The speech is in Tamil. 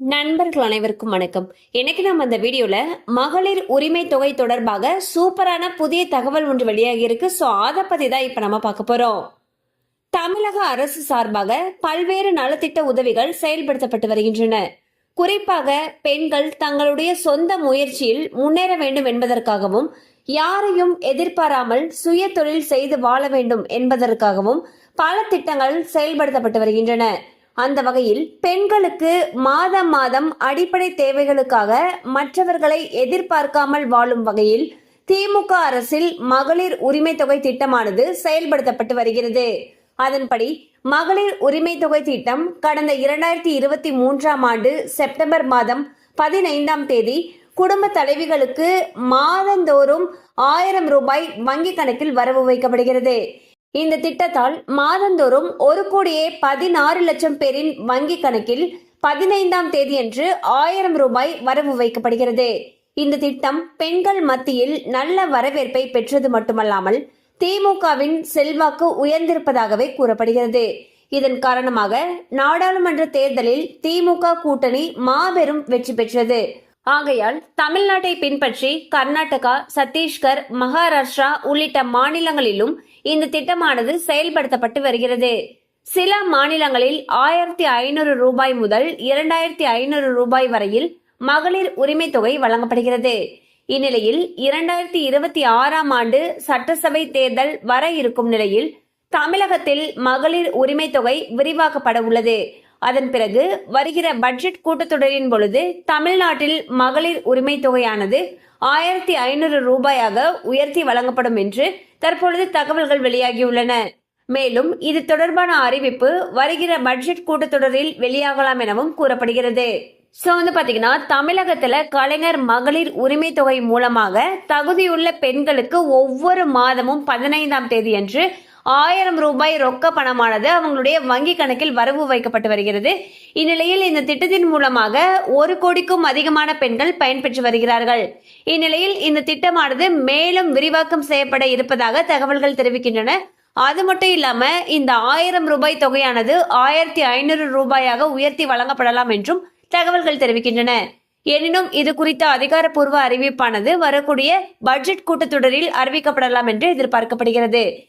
நண்பர்கள் அனைவருக்கும் வணக்கம். இன்னைக்கு நம்ம இந்த வீடியோல மகளிர் உரிமை தொகை தொடர்பாக சூப்பரான புதிய தகவல் ஒன்று வெளியாகி இருக்கு. ஸோ அதை பத்தி தான் இப்ப நம்ம பார்க்க போறோம். தமிழக அரசு சார்பாக பல்வேறு நலத்திட்ட உதவிகள் செயல்படுத்தப்பட்டு வருகின்றன. குறிப்பாக பெண்கள் தங்களுடைய சொந்த முயற்சியில் முன்னேற வேண்டும் என்பதற்காகவும் யாரையும் எதிர்பாராமல் சுய தொழில் செய்து வாழ வேண்டும் என்பதற்காகவும் பல திட்டங்கள் செயல்படுத்தப்பட்டு வருகின்றன. அந்த வகையில் பெண்களுக்கு மாதம் மாதம் அடிப்படை தேவைகளுக்காக மற்றவர்களை எதிர்பார்க்காமல் வாழும் வகையில் திமுக அரசில் மகளிர் உரிமை தொகை திட்டமானது செயல்படுத்தப்பட்டு வருகிறது. அதன்படி மகளிர் உரிமை தொகை திட்டம் கடந்த இரண்டாயிரத்தி இருபத்தி மூன்றாம் ஆண்டு செப்டம்பர் மாதம் பதினைந்தாம் தேதி குடும்ப தலைவிகளுக்கு மாதந்தோறும் ஆயிரம் ரூபாய் வங்கி கணக்கில் வரவு வைக்கப்படுகிறது. இந்த திட்டத்தால் மாதந்தோறும் ஒரு கோடியே பதினாறு லட்சம் பேரின் வங்கி கணக்கில் பதினைந்தாம் தேதியன்று ஆயிரம் ரூபாய் வரவு வைக்கப்படுகிறது. இந்த திட்டம் பெண்கள் மத்தியில் நல்ல வரவேற்பை பெற்றது மட்டுமல்லாமல் திமுகவின் செல்வாக்கு உயர்ந்திருப்பதாகவே கூறப்படுகிறது. இதன் காரணமாக நாடாளுமன்ற தேர்தலில் திமுக கூட்டணி மாபெரும் வெற்றி பெற்றது. ஆகையால் தமிழ்நாட்டை பின்பற்றி கர்நாடகா சத்தீஸ்கர் மகாராஷ்டிரா உள்ளிட்ட மாநிலங்களிலும் இந்த திட்டமானது செயல்படுத்தப்பட்டு வருகிறது. சில மாநிலங்களில் ஆயிரத்தி ஐநூறு ரூபாய் முதல் இரண்டாயிரத்தி ஐநூறு ரூபாய் வரையில் மகளிர் உரிமை தொகை வழங்கப்படுகிறது. இந்நிலையில் இரண்டாயிரத்தி இருபத்தி ஆறாம் ஆண்டு சட்டசபை தேர்தல் வர இருக்கும் நிலையில் தமிழகத்தில் மகளிர் உரிமை தொகை விரிவாக்கப்பட உள்ளது. அதன் பிறகு வருகிற பட்ஜெட் கூட்டத்தொடரின் பொழுது தமிழ்நாட்டில் மகளிர் உரிமை தொகையானது ஆயிரத்தி ஐநூறு ரூபாயாக உயர்த்தி வழங்கப்படும் என்று தற்பொழுது தகவல்கள் வெளியாகியுள்ளன. மேலும் இது தொடர்பான அறிவிப்பு வருகிற பட்ஜெட் கூட்டத்தொடரில் வெளியாகலாம் எனவும் கூறப்படுகிறது. ஸோ வந்து பார்த்தீங்கன்னா தமிழகத்தில் கலைஞர் மகளிர் உரிமை தொகை மூலமாக தகுதியுள்ள பெண்களுக்கு ஒவ்வொரு மாதமும் பதினைந்தாம் தேதி அன்று ஆயிரம் ரூபாய் ரொக்க பணமானது அவங்களுடைய வங்கி கணக்கில் வரவு வைக்கப்பட்டு வருகிறது. இந்நிலையில் இந்த திட்டத்தின் மூலமாக ஒரு கோடிக்கும் அதிகமான பெண்கள் பயன்பெற்று வருகிறார்கள். இந்நிலையில் இந்த திட்டமானது மேலும் விரிவாக்கம் செய்யப்பட இருப்பதாக தகவல்கள் தெரிவிக்கின்றன. அது மட்டும் இல்லாம இந்த ஆயிரம் ரூபாய் தொகையானது ஆயிரத்தி ஐநூறு ரூபாயாக உயர்த்தி வழங்கப்படலாம் என்றும் தகவல்கள் தெரிவிக்கின்றன. எனினும் இது குறித்த அதிகாரப்பூர்வ அறிவிப்பானது வரக்கூடிய பட்ஜெட் கூட்டத்தொடரில் அறிவிக்கப்படலாம் என்று எதிர்பார்க்கப்படுகிறது.